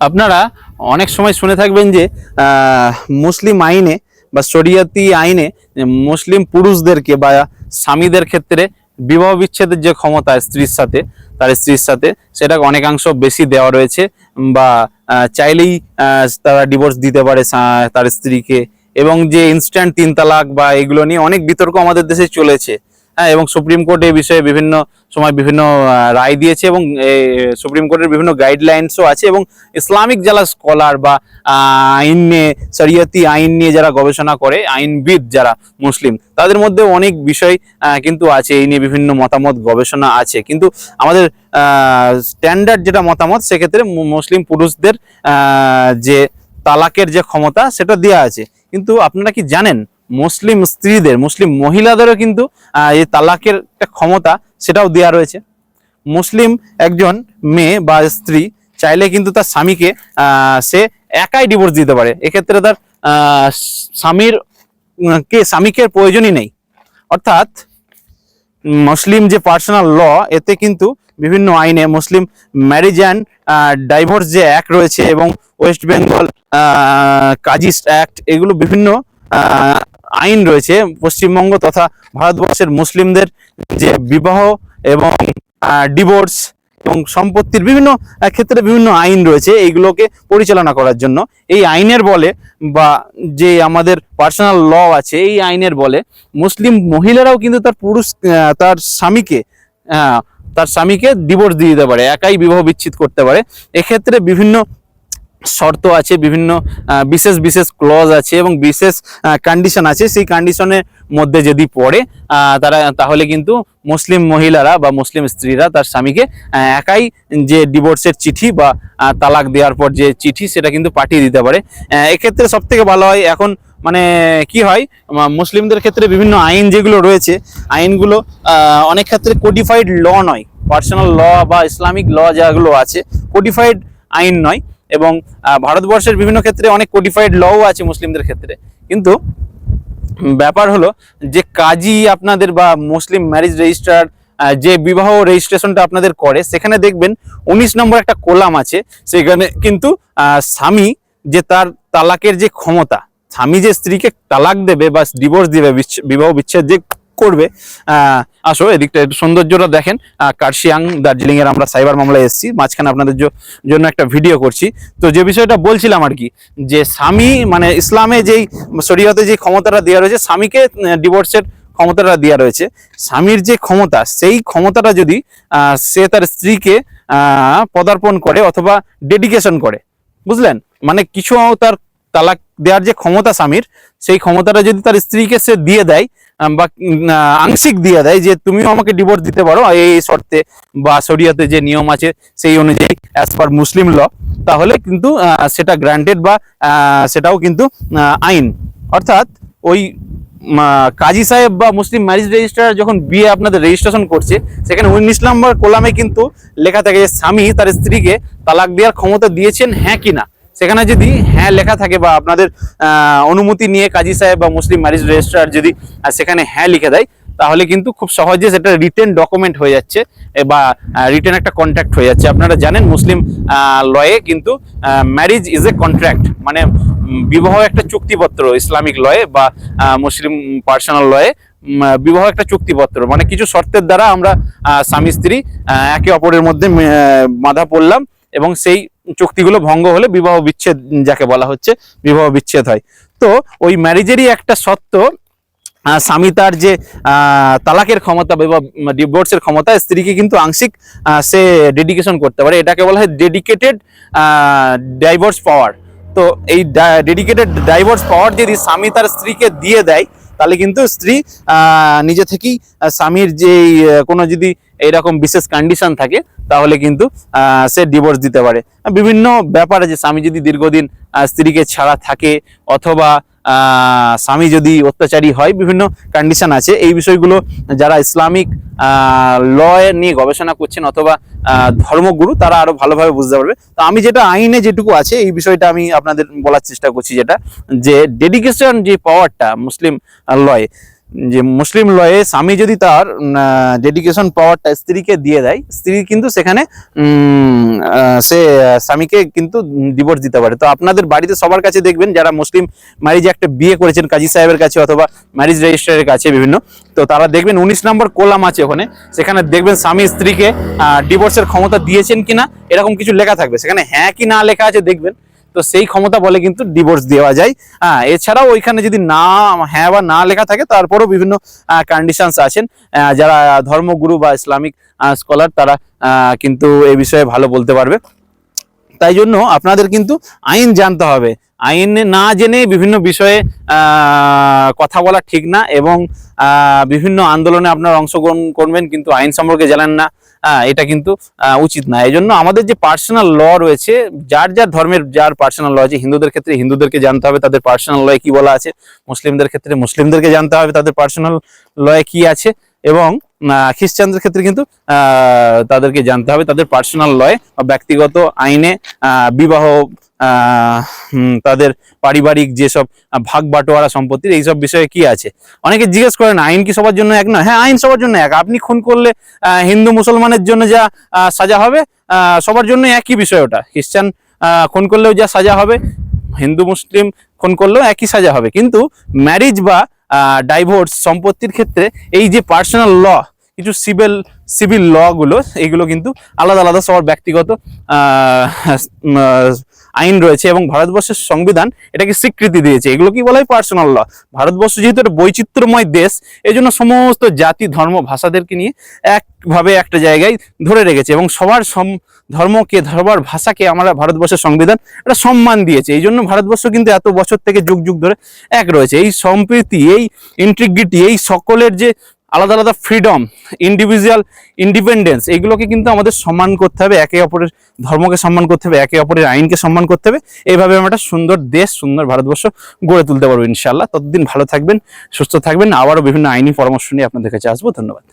আপনারা অনেক সময় শুনে থাকবেন যে মুসলিম আইনে বা শরিয়াতি আইনে মুসলিম পুরুষদেরকে বা স্বামীদের ক্ষেত্রে বিবাহ বিচ্ছেদের যে ক্ষমতা স্ত্রীর সাথে, তার স্ত্রীর সাথে, সেটা অনেকাংশ বেশি দেওয়া রয়েছে বা চাইলেই তারা ডিভোর্স দিতে পারে তার স্ত্রীকে এবং যে ইনস্ট্যান্ট তিন তালাক বা এগুলো নিয়ে অনেক বিতর্ক আমাদের দেশে চলেছে। হ্যাঁ এবং সুপ্রিম কোর্ট এই বিষয়ে বিভিন্ন সময় বিভিন্ন রায় দিয়েছে এবং সুপ্রিম কোর্টের বিভিন্ন গাইডলাইন্সও আছে এবং ইসলামিক যারা স্কলার বা আইন নিয়ে, শরিয়তি আইন নিয়ে যারা গবেষণা করে, আইনবিদ যারা মুসলিম, তাদের মধ্যে অনেক বিষয় কিন্তু আছে, এই নিয়ে বিভিন্ন মতামত গবেষণা আছে। কিন্তু আমাদের স্ট্যান্ডার্ড যেটা মতামত, সেক্ষেত্রে মুসলিম পুরুষদের যে তালাকের যে ক্ষমতা, সেটা দেওয়া আছে। কিন্তু আপনারা কি জানেন মুসলিম স্ত্রীদের, মুসলিম মহিলাদেরও কিন্তু এই তালাকের একটা ক্ষমতা সেটাও দেওয়া রয়েছে। মুসলিম একজন মেয়ে বা স্ত্রী চাইলে কিন্তু তার স্বামীকে সে একাই ডিভোর্স দিতে পারে। এক্ষেত্রে তার স্বামীর, কে, স্বামীকে প্রয়োজনই নেই। অর্থাৎ, মুসলিম যে পার্সোনাল ল এতে কিন্তু বিভিন্ন আইনে মুসলিম ম্যারেজ অ্যান্ড ডাইভোর্স যে অ্যাক্ট রয়েছে এবং ওয়েস্ট বেঙ্গল কাজিস অ্যাক্ট এগুলো বিভিন্ন আইন রয়েছে পশ্চিমবঙ্গ তথা ভারতবর্ষের মুসলিমদের যে বিবাহ এবং ডিভোর্স এবং সম্পত্তির বিভিন্ন ক্ষেত্রে বিভিন্ন আইন রয়েছে এইগুলোকে পরিচালনা করার জন্য। এই আইনের বলে বা যে আমাদের পার্সোনাল ল আছে এই আইনের বলে মুসলিম মহিলারাও কিন্তু তার পুরুষ তার স্বামীকে তার স্বামীকে ডিভোর্স দিয়ে দিতে পারে, একাই বিবাহ বিচ্ছেদ করতে পারে। এক্ষেত্রে বিভিন্ন শর্ত আছে, বিভিন্ন বিশেষ বিশেষ ক্লজ আছে এবং বিশেষ কন্ডিশন আছে। সেই কন্ডিশনের মধ্যে যদি পড়ে তারা, তাহলে কিন্তু মুসলিম মহিলারা বা মুসলিম স্ত্রীরা তার স্বামীকে একাই যে ডিভোর্সের চিঠি বা তালাক দেওয়ার পর যে চিঠি, সেটা কিন্তু পাঠিয়ে দিতে পারে। এক্ষেত্রে সব থেকে ভালো হয় এখন মানে কি হয় মুসলিমদের ক্ষেত্রে বিভিন্ন আইন যেগুলো রয়েছে, আইনগুলো অনেক ক্ষেত্রে কোডিফাইড ল নয়। পার্সোনাল ল বা ইসলামিক ল যেগুলো আছে কোডিফাইড আইন নয়। এবং ভারতবর্ষের বিভিন্ন ক্ষেত্রে অনেক কোডিফাইড লও আছে মুসলিমদের ক্ষেত্রে। কিন্তু ব্যাপার হলো যে কাজী আপনাদের বা মুসলিম ম্যারেজ রেজিস্ট্রার যে বিবাহ রেজিস্ট্রেশনটা আপনাদের করে, সেখানে দেখবেন উনিশ নম্বর একটা কোলাম আছে, সেখানে কিন্তু স্বামী যে তার তালাকের যে ক্ষমতা, স্বামী যে স্ত্রীকে তালাক দেবে বা ডিভোর্স দেবে বিবাহ বিচ্ছেদ যে করবে। আসো, এদিকটা একটু সৌন্দর্যটা দেখেন। কার্শিয়াং দার্জিলিং এর আমরা সাইবার মামলায় এসেছি। মাঝখানে আপনাদের জন্য একটা ভিডিও করছি। তো যে বিষয়টা বলছিলাম আর কি, যে স্বামী মানে ইসলামে যেই শরীয়তে যে ক্ষমতাটা দেওয়া রয়েছে, স্বামীকে ডিভোর্সের ক্ষমতাটা দেওয়া রয়েছে। স্বামীর যে ক্ষমতা, সেই ক্ষমতাটা যদি সে তার স্ত্রীকে পদার্পণ করে অথবা ডেডিকেশন করে, বুঝলেন? মানে কিছু তার তালাক দেওয়ার যে ক্ষমতা স্বামীর, সেই ক্ষমতাটা যদি তার স্ত্রীকে সে দিয়ে দেয় বা আংশিক দিয়ে দেয় যে তুমিও আমাকে ডিভোর্স দিতে পারো এই শর্তে বা শরিয়াতে যে নিয়ম আছে সেই অনুযায়ী অ্যাজ পার মুসলিম ল তাহলে কিন্তু সেটা গ্রান্টেড বা সেটাও কিন্তু আইন। অর্থাৎ ওই কাজী সাহেব বা মুসলিম ম্যারেজ রেজিস্ট্রার যখন বিয়ে আপনাদের রেজিস্ট্রেশন করছে, সেখানে উনিশ নম্বর কোলামে কিন্তু লেখা থাকে যে স্বামী তার স্ত্রীকে তালাক দেওয়ার ক্ষমতা দিয়েছেন হ্যাঁ কি না? সেখানে যদি হ্যাঁ লেখা থাকে বা আপনাদের অনুমতি নিয়ে কাজী সাহেব বা মুসলিম ম্যারেজ রেজিস্ট্রার যদি সেখানে হ্যাঁ লিখে দেয়, তাহলে কিন্তু খুব সহজে সেটা রিটেন ডকুমেন্ট হয়ে যাচ্ছে বা রিটেন একটা কন্ট্রাক্ট হয়ে যাচ্ছে। আপনারা জানেন মুসলিম লয়ে কিন্তু ম্যারিজ ইজ এ কন্ট্রাক্ট মানে বিবাহ একটা চুক্তিপত্র, ইসলামিক লয়ে বা মুসলিম পার্সোনাল লয়ে বিবাহ একটা চুক্তিপত্র মানে কিছু শর্তের দ্বারা আমরা স্বামী স্ত্রী একে অপরের মধ্যে বাঁধা পড়লাম এবং সেই চুক্তিগুলো ভঙ্গ হলে বিবাহ বিচ্ছেদ, যাকে বলা হচ্ছে, বিবাহ বিচ্ছেদ হয়। তো ওই ম্যারেজেরই একটা সত্ত্ব স্বামী তার যে তালাকের ক্ষমতা বা ডিভোর্সের ক্ষমতা, স্ত্রীকে কিন্তু আংশিক সে ডেডিকেশন করতে পারে। এটাকে বলা হয় ডেডিকেটেড ডাইভোর্স পাওয়ার তো এই ডেডিকেটেড ডাইভোর্স পাওয়ার যদি স্বামী তার স্ত্রীকে দিয়ে দেয়, তাহলে কিন্তু স্ত্রী নিজে থেকেই স্বামীর যে কোনো যদি এইরকম বিশেষ কন্ডিশন থাকে, তাহলে কিন্তু সে ডিভোর্স দিতে পারে। বিভিন্ন ব্যাপারে যে স্বামী যদি দীর্ঘদিন স্ত্রীকে ছাড়া থাকে অথবা স্বামী যদি অত্যাচারী হয়, বিভিন্ন কন্ডিশন আছে। এই বিষয়গুলো যারা ইসলামিক ল নিয়ে গবেষণা করছেন অথবা ধর্মগুরু, তারা আরও ভালোভাবে বুঝতে পারবে। তো আমি যেটা আইনে যেটুকু আছে, এই বিষয়টা আমি আপনাদের বলার চেষ্টা করছি যেটা, যে ডেডিকেশন যে পাওয়ারটা মুসলিম লয়ে যে মুসলিম লয়ে স্বামী যদি তার ডেডিকেশন পাওয়ারটা স্ত্রীকে দিয়ে দেয়, স্ত্রী কিন্তু সেখানে সে স্বামীকে কিন্তু ডিভোর্স দিতে পারে। তো আপনাদের বাড়িতে সবার কাছে দেখবেন যারা মুসলিম ম্যারিজে একটা বিয়ে করেছেন, কাজী সাহেবের কাছে অথবা ম্যারিজ রেজিস্ট্রারের কাছে বিভিন্ন, তো তারা দেখবেন উনিশ নম্বর কোলাম আছে ওখানে। সেখানে দেখবেন স্বামী স্ত্রীকে ডিভোর্সের ক্ষমতা দিয়েছেন কিনা, এরকম কিছু লেখা থাকবে। সেখানে হ্যাঁ কি না লেখা আছে দেখবেন। তো সেই ক্ষমতা বলে কিন্তু ডিভোর্স দেওয়া যায়। হ্যাঁ এছাড়াও ওইখানে যদি না হ্যাঁ বা না লেখা থাকে, তারপরও বিভিন্ন কন্ডিশনস আছেন। যারা ধর্মগুরু বা ইসলামিক স্কলার তারা কিন্তু এ বিষয়ে ভালো বলতে পারবে। তাই জন্য আপনাদের কিন্তু আইন জানতে হবে। আইন না জেনে বিভিন্ন বিষয়ে কথা বলা ঠিক না এবং বিভিন্ন আন্দোলনে আপনারা অংশগ্রহণ করবেন কিন্তু আইন সম্পর্কে জানেন না এটা কিন্তু উচিত না। এই জন্য আমাদের যে পার্সোনাল ল রয়েছে, যার যার ধর্মের যার পার্সোনাল ল আছে, হিন্দুদের ক্ষেত্রে হিন্দুদেরকে জানতে হবে তাদের পার্সোনাল লয়ে কি বলা আছে, মুসলিমদের ক্ষেত্রে মুসলিমদেরকে জানতে হবে তাদের পার্সোনাল লয়ে কি আছে এবং খ্রিস্টানদের ক্ষেত্রে কিন্তু তাদেরকে জানতে হবে। তাদের পার্সোনাল লয় বা ব্যক্তিগত আইনে বিবাহ তাদের পারিবারিক যেসব ভাগ বাটোয়ারা সম্পত্তির, এইসব বিষয়ে কি আছে? অনেকে জিজ্ঞেস করেন, আইন কি সবার জন্য এক নয় হ্যাঁ আইন সবার জন্য এক। আপনি খুন করলে হিন্দু মুসলমানের জন্য যা সাজা হবে সবার জন্য একই বিষয় ওটা। খ্রিস্টান খুন করলেও যা সাজা হবে, হিন্দু, মুসলিম খুন করলেও একই সাজা হবে। কিন্তু ম্যারিজ বা ডাইভোর্স সম্পত্তির ক্ষেত্রে এই যে পার্সোনাল ল কিছু সিভিল সিভিল ল গুলো এইগুলো কিন্তু আলাদা আলাদা সবার ব্যক্তিগত আইন রয়েছে এবং ভারতবর্ষের সংবিধান এটাকে স্বীকৃতি দিয়েছে। এগুলো কি বলা? হয় পার্সোনাল ল ভারতবর্ষ যেহেতু একটা বৈচিত্র্যময় দেশ এই জন্য সমস্ত জাতি, ধর্ম, ভাষাদেরকে নিয়ে একভাবে একটা জায়গায় ধরে রেখেছে এবং সবার সম, ধর্মকে সবার ভাষাকে আমরা ভারতবর্ষের সংবিধান একটা সম্মান দিয়েছে। এই জন্য ভারতবর্ষ কিন্তু এত বছর থেকে যুগ যুগ ধরে এক রয়েছে। এই সম্প্রীতি, এই ইন্ট্রিগ্রিটি এই সকলের যে আলাদা আলাদা ফ্রিডম ইন্ডিভিজুয়াল ইন্ডিপেন্ডেন্স এগুলোকে কিন্তু আমাদের সম্মান করতে হবে, একে অপরের ধর্মকে সম্মান করতে হবে, একে অপরের আইনকে সম্মান করতে হবে। এইভাবে আমরা একটা সুন্দর দেশ, সুন্দর ভারতবর্ষ গড়ে তুলতে পারব ইনশাল্লাহ ততদিন ভালো থাকবেন, সুস্থ থাকবেন। আবারও বিভিন্ন আইনি পরামর্শ নিয়ে আপনাদের কাছে আসব। ধন্যবাদ।